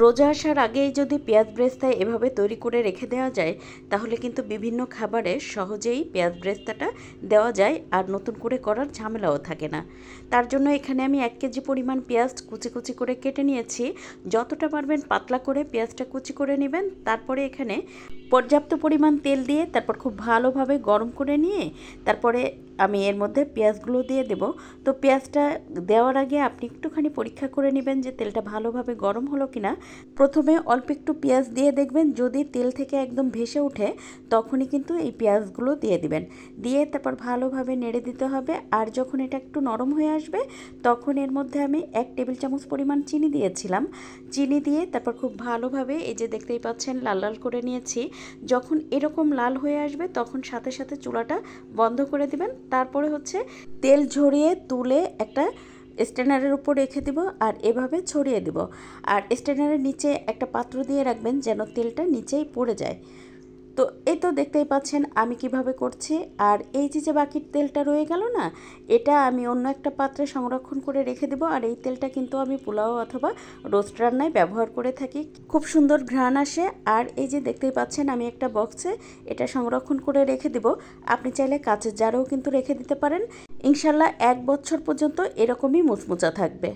রোজা আসার আগেই যদি পেঁয়াজ ব্রেস্তা এভাবে তৈরি করে রেখে দেওয়া যায়, তাহলে কিন্তু বিভিন্ন খাবারে সহজেই পেঁয়াজ ব্রেস্তাটা দেওয়া যায় আর নতুন করে করার ঝামেলাও থাকে না। তার জন্য এখানে আমি এক কেজি পরিমাণ পেঁয়াজ কুচি কুচি করে কেটে নিয়েছি। যতটা পারবেন পাতলা করে পেঁয়াজটা কুচি করে নেবেন। তারপরে এখানে পর্যাপ্ত পরিমাণ তেল দিয়ে তারপর খুব ভালোভাবে গরম করে নিয়ে তারপরে আমি এর মধ্যে পেঁয়াজগুলো দিয়ে দেব। তো পেঁয়াজটা দেওয়ার আগে আপনি একটুখানি পরীক্ষা করে নেবেন যে তেলটা ভালোভাবে গরম হলো কিনা। প্রথমে অল্প একটু পেঁয়াজ দিয়ে দেখবেন, যদি তেল থেকে একদম ভেসে ওঠে, তখনই কিন্তু এই পেঁয়াজগুলো দিয়ে দিবেন। দিয়ে তারপর ভালোভাবে নেড়ে দিতে হবে, আর যখন এটা একটু নরম হয়ে আসবে, তখন এর মধ্যে আমি এক টেবিল চামচ পরিমাণ চিনি দিয়েছিলাম। চিনি দিয়ে তারপর খুব ভালোভাবে এই যে দেখতেই পাচ্ছেন, লাল লাল করে নিয়েছি। যখন এরকম লাল হয়ে আসবে, তখন সাথে সাথে চুলাটা বন্ধ করে দিবেন। তারপরে হচ্ছে তেল ঝরিয়ে তুলে একটা স্ট্যান্ডারের উপর রেখে দিব আর এভাবে ছড়িয়ে দিব। আর স্ট্যান্ডারের নিচে একটা পাত্র দিয়ে রাখবেন যেন তেলটা নিচেই পড়ে যায়। তো এই তো দেখতেই পাচ্ছেন আমি কীভাবে করছি। আর এই যে যে বাকির তেলটা রয়ে গেল না, এটা আমি অন্য একটা পাত্রে সংরক্ষণ করে রেখে দেবো। আর এই তেলটা কিন্তু আমি পোলাও অথবা রোস্ট রান্নায় ব্যবহার করে থাকি। খুব সুন্দর ঘ্রাণ আসে। আর এই যে, দেখতেই পাচ্ছেন আমি একটা বক্সে এটা সংরক্ষণ করে রেখে দেবো। আপনি চাইলে কাঁচের জারেও কিন্তু রেখে দিতে পারেন। ইনশাল্লাহ এক বছর পর্যন্ত এরকমই মুচমুচা থাকবে।